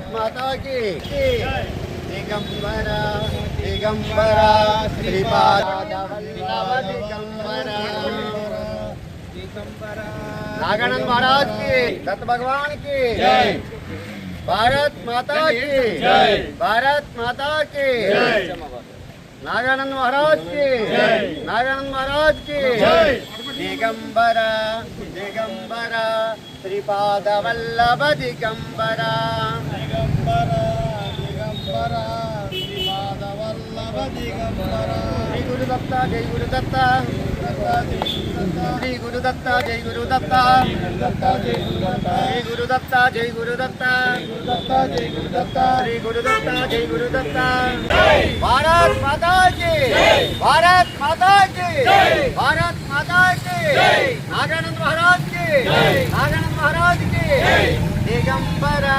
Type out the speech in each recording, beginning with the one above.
భారత్ మాతాకి దిగంబర దిగంబర దిగంబర నాగానంద మహారాజ్కి దత్త భగవాన్కి భారత్ మాతా కి భారత్ మాతా కి నాగానంద మహారాజ్కి నాగానంద మహారాజ్కి దిగంబర దిగంబర శ్రీపాద వల్లభ దిగంబర దిగంబర దిగంబర శ్రీమాధవల్లభ దిగంబర శ్రీ గురు దత్త జై గురు దత్త శ్రీ గురు దత్త జై గురు దత్త శ్రీ గురు దత్త జై గురు దత్త శ్రీ గురు దత్త జై గురు దత్త భారత్ మాతా జీ భారత్ మాతా జీ భారత్ మాతా జీ నాగానంద మహారాజ్ జీ నాగానంద మహారాజ్ జీ దిగంబరా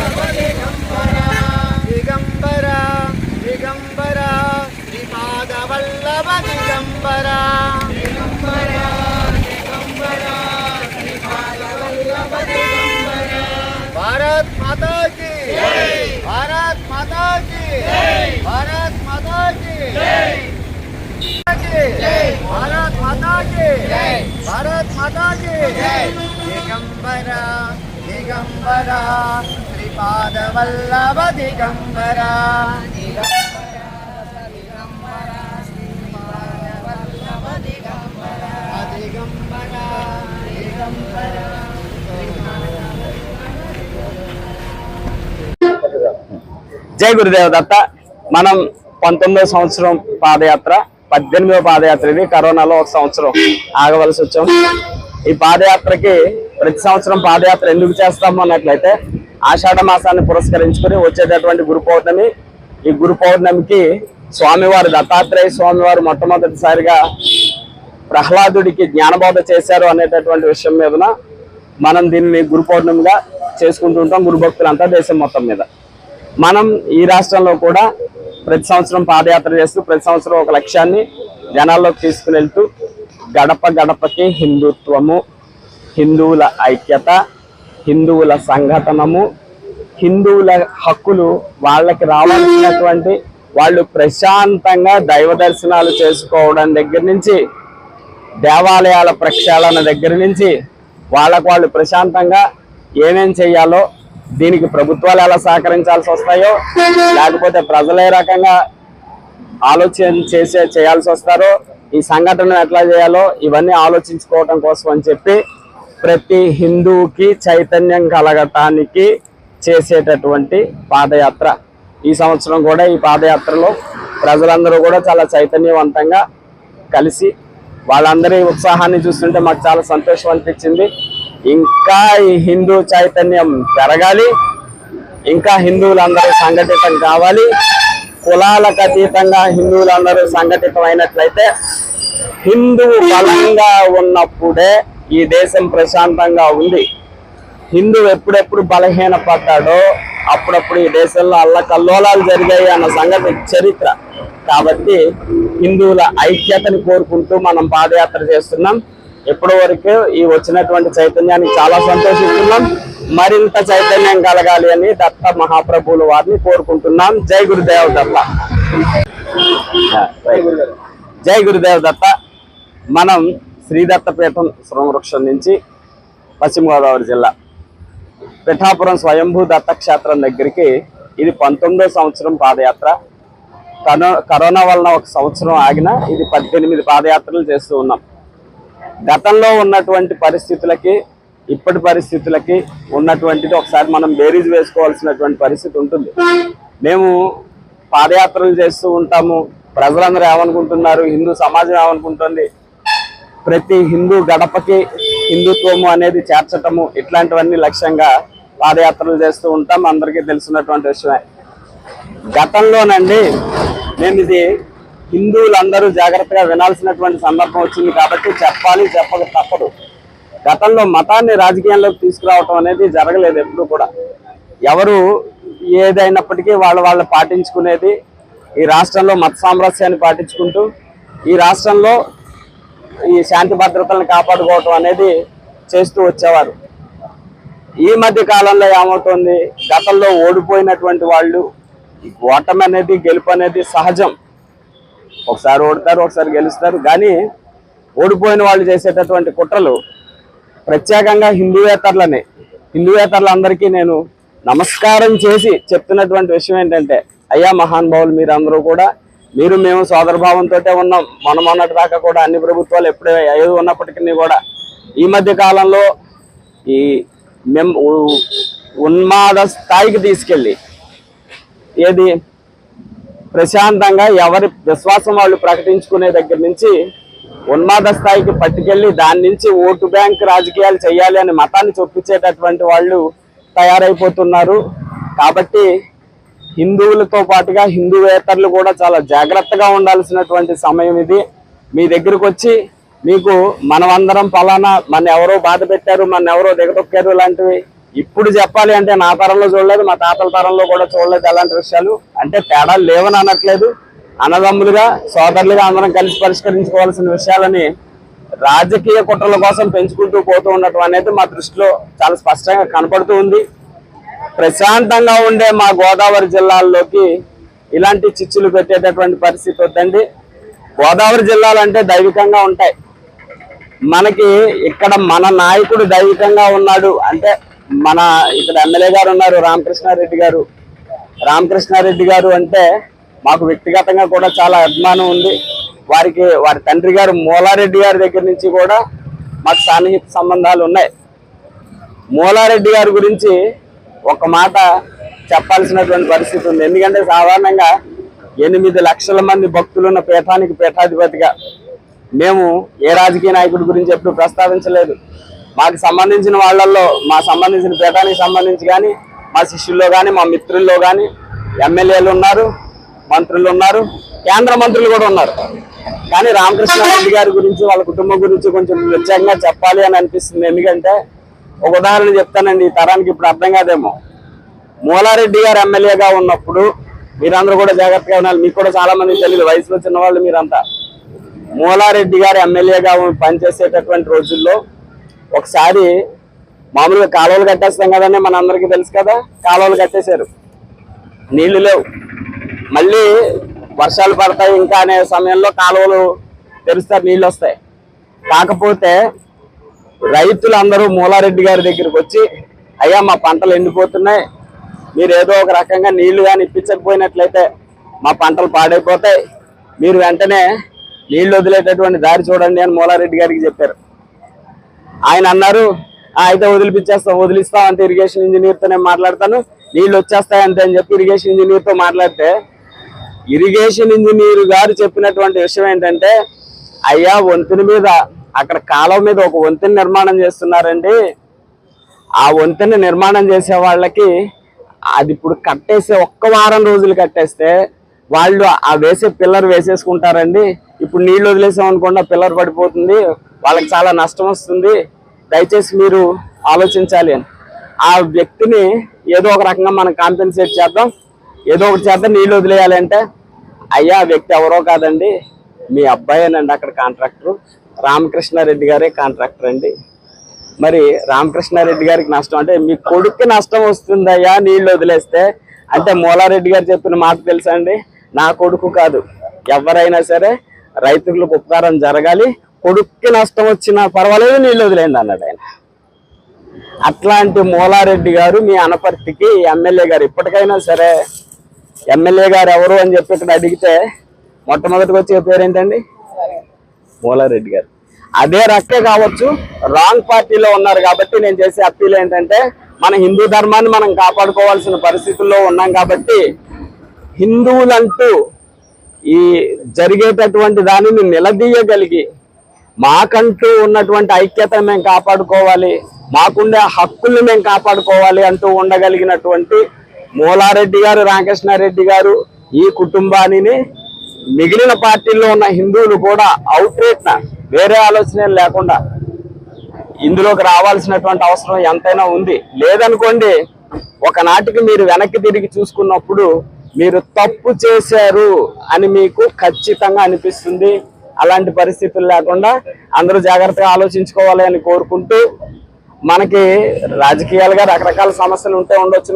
భారత్ మాతాకి భారత్ మాతాకి భారత్ మాతాకి భారత్ మాతాకి భారత్ మాతాకి దిగంబర దిగంబర శ్రీపాదవల్లభ దిగంబర దిగంబర జై గురుదేవ దత్త. మనం పంతొమ్మిదో సంవత్సరం పాదయాత్ర పద్దెనిమిదో పాదయాత్ర ఇది కరోనాలో ఒక సంవత్సరం ఆగవలసి వచ్చాం. ఈ పాదయాత్రకి ప్రతి సంవత్సరం పాదయాత్ర ఎందుకు చేస్తాము అన్నట్లయితే ఆషాఢ మాసాన్ని పురస్కరించుకుని వచ్చేటటువంటి గురు పౌర్ణమి. ఈ గురు పౌర్ణమికి స్వామివారు దత్తాత్రేయ స్వామివారు మొట్టమొదటిసారిగా ప్రహ్లాదుడికి జ్ఞానబోధ చేశారు అనేటటువంటి విషయం మీదన మనం దీన్ని గురు పౌర్ణమిగా చేసుకుంటూ ఉంటాం. గురు భక్తులంతా దేశం మొత్తం మీద. మనం ఈ రాష్ట్రంలో కూడా ప్రతి సంవత్సరం పాదయాత్ర చేస్తూ ప్రతి సంవత్సరం ఒక లక్ష్యాన్ని జనాల్లోకి తీసుకుని వెళ్తూ గడప గడపకి హిందుత్వము హిందువుల ఐక్యత హిందువుల సంఘటనము హిందువుల హక్కులు వాళ్ళకి రావాల్సినటువంటి వాళ్ళు ప్రశాంతంగా దైవ దర్శనాలు చేసుకోవడం దగ్గర నుంచి దేవాలయాల ప్రక్షాళన దగ్గర నుంచి వాళ్ళకు వాళ్ళు ప్రశాంతంగా ఏమేం చేయాలో దీనికి ప్రభుత్వాలు ఎలా సహకరించాల్సి వస్తాయో లేకపోతే ప్రజలు ఏ రకంగా ఆలోచన చేసే చేయాల్సి వస్తారో ఈ సంఘటన ఎట్లా చేయాలో ఇవన్నీ ఆలోచించుకోవటం కోసం అని చెప్పి ప్రతి హిందువుకి చైతన్యం కలగటానికి చేసేటటువంటి పాదయాత్ర. ఈ సంవత్సరం కూడా ఈ పాదయాత్రలో ప్రజలందరూ కూడా చాలా చైతన్యవంతంగా కలిసి వాళ్ళందరి ఉత్సాహాన్ని చూస్తుంటే మాకు చాలా సంతోషం అనిపించింది. ఇంకా ఈ హిందూ చైతన్యం పెరగాలి ఇంకా హిందువులందరూ సంఘటితం కావాలి. కులాలకు అతీతంగా హిందువులందరూ సంఘటితం అయినట్లయితే హిందువు బలంగా ఉన్నప్పుడే ఈ దేశం ప్రశాంతంగా ఉంది. హిందువు ఎప్పుడెప్పుడు బలహీన పడ్డాడో అప్పుడప్పుడు ఈ దేశంలో అల్లకల్లోలాలు జరిగాయి అన్న సంగతి చరిత్ర. కాబట్టి హిందువుల ఐక్యతని కోరుకుంటూ మనం పాదయాత్ర చేస్తున్నాం. ఇప్పటి వరకు ఈ వచ్చినటువంటి చైతన్యానికి చాలా సంతోషిస్తున్నాం. మరింత చైతన్యం కలగాలి అని దత్త మహాప్రభువుల వారిని కోరుకుంటున్నాం. జై గురుదేవ్ దత్త. జై గురుదేవ్. దత్త. మనం శ్రీదత్తపీఠం శృంగవృక్షం నుంచి పశ్చిమ గోదావరి జిల్లా పిఠాపురం స్వయంభూ దత్తక్షేత్రం దగ్గరికి ఇది పంతొమ్మిదో సంవత్సరం పాదయాత్ర. కరోనా వలన ఒక సంవత్సరం ఆగిన ఇది పద్దెనిమిది పాదయాత్రలు చేస్తూ ఉన్నాం. గతంలో ఉన్నటువంటి పరిస్థితులకి ఇప్పటి పరిస్థితులకి ఉన్నటువంటిది ఒకసారి మనం బేరీజ్ వేసుకోవాల్సినటువంటి పరిస్థితి ఉంటుంది. మేము పాదయాత్రలు చేస్తూ ఉంటాము. ప్రజలందరూ ఏమనుకుంటున్నారు? హిందూ సమాజం ఏమనుకుంటుంది? ప్రతి హిందూ గడపకి హిందుత్వము అనేది చేర్చటము ఇట్లాంటివన్నీ లక్ష్యంగా పాదయాత్రలు చేస్తూ ఉంటాం. అందరికీ తెలిసినటువంటి విషయమే. గతంలోనండి నేను ఇది హిందువులందరూ జాగ్రత్తగా వినాల్సినటువంటి సందర్భం వచ్చింది కాబట్టి చెప్పాలి చెప్పక తప్పదు. గతంలో మతాన్ని రాజకీయంలోకి తీసుకురావటం అనేది జరగలేదు ఎప్పుడు కూడా. ఎవరు ఏదైనప్పటికీ వాళ్ళ వాళ్ళు పాటించుకునేది ఈ రాష్ట్రంలో మత సామరస్యాన్ని పాటించుకుంటూ ఈ రాష్ట్రంలో ఈ శాంతి భద్రతలను కాపాడుకోవటం అనేది చేస్తూ వచ్చేవారు. ఈ మధ్య కాలంలో ఏమవుతుంది? గతంలో ఓడిపోయినటువంటి వాళ్ళు ఓటమి అనేది గెలుపు అనేది సహజం. ఒకసారి ఓడతారు ఒకసారి గెలుస్తారు. కానీ ఓడిపోయిన వాళ్ళు చేసేటటువంటి కుట్రలు ప్రత్యేకంగా హిందూవేతరులనే హిందూవేతరులందరికీ నేను నమస్కారం చేసి చెప్తున్నటువంటి విషయం ఏంటంటే అయ్యా మహానుభావులు మీరందరూ కూడా మీరు మేము సోదరభావంతో ఉన్నాం. మన మొన్నటి దాకా కూడా అన్ని ప్రభుత్వాలు ఎప్పుడే ఏది ఉన్నప్పటికీ కూడా ఈ మధ్య కాలంలో ఈ మేము ఉన్మాద స్థాయికి తీసుకెళ్ళి ఏది ప్రశాంతంగా ఎవరి విశ్వాసం వాళ్ళు ప్రకటించుకునే దగ్గర నుంచి ఉన్మాద స్థాయికి పట్టుకెళ్ళి దాని నుంచి ఓటు బ్యాంక్ రాజకీయాలు చేయాలి అని మతాన్ని చొప్పించేటటువంటి వాళ్ళు తయారైపోతున్నారు. కాబట్టి హిందువులతో పాటుగా హిందూవేతరులు కూడా చాలా జాగ్రత్తగా ఉండాల్సినటువంటి సమయం ఇది. మీ దగ్గరకు వచ్చి మీకు మనమందరం ఫలానా మన ఎవరో బాధ పెట్టారు మన ఎవరో దిగదొక్కారు లాంటివి ఇప్పుడు చెప్పాలి అంటే నా తరంలో చూడలేదు మా తాతల తరంలో కూడా చూడలేదు అలాంటి విషయాలు. అంటే తేడాలు లేవని అనట్లేదు. అన్నదమ్ములుగా సోదరులుగా అందరం కలిసి పరిష్కరించుకోవాల్సిన విషయాలని రాజకీయ కుట్రల కోసం పెంచుకుంటూ పోతూ ఉండటం అనేది మా దృష్టిలో చాలా స్పష్టంగా కనపడుతూ ఉంది. ప్రశాంతంగా ఉండే మా గోదావరి జిల్లాల్లోకి ఇలాంటి చిచ్చులు పెట్టేటటువంటి పరిస్థితి వద్దండి. గోదావరి జిల్లాలు అంటే దైవికంగా ఉంటాయి. మనకి ఇక్కడ మన నాయకుడు దైవికంగా ఉన్నాడు అంటే మన ఇక్కడ ఎమ్మెల్యే గారు ఉన్నారు రామకృష్ణారెడ్డి గారు. రామకృష్ణారెడ్డి గారు అంటే మాకు వ్యక్తిగతంగా కూడా చాలా అభిమానం ఉంది. వారికి వారి తండ్రి గారు మూలారెడ్డి గారి దగ్గర నుంచి కూడా మాకు సాన్నిహిత సంబంధాలు ఉన్నాయి. మూలారెడ్డి గారి గురించి ఒక మాట చెప్పాల్సినటువంటి పరిస్థితి ఉంది. ఎందుకంటే సాధారణంగా ఎనిమిది లక్షల మంది భక్తులున్న పీఠానికి పీఠాధిపతిగా మేము ఏ రాజకీయ నాయకుడి గురించి ఎప్పుడు ప్రస్తావించలేదు. మాకు సంబంధించిన వాళ్ళల్లో మా సంబంధించిన పీఠానికి సంబంధించి కానీ మా శిష్యుల్లో కానీ మా మిత్రుల్లో కానీ ఎమ్మెల్యేలు ఉన్నారు మంత్రులు ఉన్నారు కేంద్ర మంత్రులు కూడా ఉన్నారు. కానీ రామకృష్ణారెడ్డి గారి గురించి వాళ్ళ కుటుంబం గురించి కొంచెం ప్రత్యేకంగా చెప్పాలి అని అనిపిస్తుంది. ఎందుకంటే ఒక ఉదాహరణ చెప్తానండి ఈ తరానికి ఇప్పుడు అర్థం కాదేమో. మూలారెడ్డి గారు ఎమ్మెల్యేగా ఉన్నప్పుడు మీరందరూ కూడా జాగ్రత్తగా ఉన్నారు మీకు కూడా చాలా మంది తెలియదు వయసులో చిన్నవాళ్ళు మీరంతా. మూలారెడ్డి గారు ఎమ్మెల్యేగా పనిచేసేటటువంటి రోజుల్లో ఒకసారి మామూలుగా కాలువలు కట్టేస్తాం కదండి మన అందరికీ తెలుసు కదా కాలువలు కట్టేశారు. నీళ్ళు లేవు. మళ్ళీ వర్షాలు పడతాయి ఇంకా అనే సమయంలో కాలువలు తెరుస్తారు నీళ్ళు వస్తాయి. కాకపోతే రైతులందరూ మూలారెడ్డి గారి దగ్గరికి వచ్చి అయ్యా మా పంటలు ఎండిపోతున్నాయి. మీరు ఏదో ఒక రకంగా నీళ్ళు కానీ ఇప్పించకపోయినట్లయితే మా పంటలు పాడైపోతాయి. మీరు వెంటనే నీళ్ళు వదిలేటటువంటి దారి చూడండి అని మూలారెడ్డి గారికి చెప్పారు. ఆయన అన్నారు "ఆ, అయితే వదిలిపించేస్తాం వదిలిస్తాం అంటే ఇరిగేషన్ ఇంజనీర్తో నేను మాట్లాడతాను నీళ్ళు వచ్చేస్తాయి అంతే అని చెప్పి ఇరిగేషన్ ఇంజనీర్తో మాట్లాడితే ఇరిగేషన్ ఇంజనీర్ గారు చెప్పినటువంటి విషయం ఏంటంటే అయ్యా వంతెన మీద అక్కడ కాలువ మీద ఒక వంతెన నిర్మాణం చేస్తున్నారండి. ఆ వంతెన నిర్మాణం చేసే వాళ్ళకి అది ఇప్పుడు కట్టేసే ఒక్క వారం రోజులు కట్టేస్తే వాళ్ళు ఆ వేసే పిల్లర్ వేసేసుకుంటారండి. ఇప్పుడు నీళ్ళు వదిలేసాం అనుకోండి ఆ పిల్లర్ పడిపోతుంది. వాళ్ళకి చాలా నష్టం వస్తుంది. దయచేసి మీరు ఆలోచించాలి అని. ఆ వ్యక్తిని ఏదో ఒక రకంగా మనం కాంపెన్సేట్ చేద్దాం. ఏదో ఒకటి చేద్దాం నీళ్ళు వదిలేయాలి అంటే అయ్యా ఆ వ్యక్తి ఎవరో కాదండి. మీ అబ్బాయేనండి అక్కడ కాంట్రాక్టర్. రామకృష్ణారెడ్డి గారే కాంట్రాక్టర్ అండి. మరి రామకృష్ణారెడ్డి గారికి నష్టం అంటే మీ కొడుక్కి నష్టం వస్తుందయ్యా నీళ్ళు వదిలేస్తే. అంటే మూలారెడ్డి గారు చెప్పిన మాట తెలుసా అండి? నా కొడుకు కాదు. ఎవరైనా సరే రైతులకు ఉపకారం జరగాలి. కొడుక్కి నష్టం వచ్చినా పర్వాలేదు నీళ్ళు వదిలేయండి అన్నాడు ఆయన. అట్లాంటి మూలారెడ్డి గారు మీ అనపర్తికి ఎమ్మెల్యే గారు ఇప్పటికైనా సరే ఎమ్మెల్యే గారు ఎవరు అని చెప్పి ఇక్కడ అడిగితే మొట్టమొదటిగా వచ్చే పేరు ఏంటండి? మూలారెడ్డి గారు. అదే రక్కే కావచ్చు రాంగ్ పార్టీలో ఉన్నారు కాబట్టి నేను చేసే అప్పీల్ ఏంటంటే మన హిందూ ధర్మాన్ని మనం కాపాడుకోవాల్సిన పరిస్థితుల్లో ఉన్నాం కాబట్టి హిందువులంటూ ఈ జరిగేటటువంటి దానిని నిలదీయగలిగి మాకంటూ ఉన్నటువంటి ఐక్యతను మేము కాపాడుకోవాలి మాకుండే హక్కుల్ని మేము కాపాడుకోవాలి అంటూ ఉండగలిగినటువంటి మూలారెడ్డి గారు రామకృష్ణారెడ్డి గారు ఈ కుటుంబాన్ని మిగిలిన పార్టీల్లో ఉన్న హిందువులు కూడా అవుట్రేట్న వేరే ఆలోచన లేకుండా ఇందులోకి రావాల్సినటువంటి అవసరం ఎంతైనా ఉంది. లేదనుకోండి ఒకనాటికి మీరు వెనక్కి తిరిగి చూసుకున్నప్పుడు మీరు తప్పు చేశారు అని మీకు ఖచ్చితంగా అనిపిస్తుంది. అలాంటి పరిస్థితులు లేకుండా అందరూ జాగ్రత్తగా ఆలోచించుకోవాలి అని కోరుకుంటూ మనకి రాజకీయాలుగా రకరకాల సమస్యలు ఉంటే ఉండొచ్చు.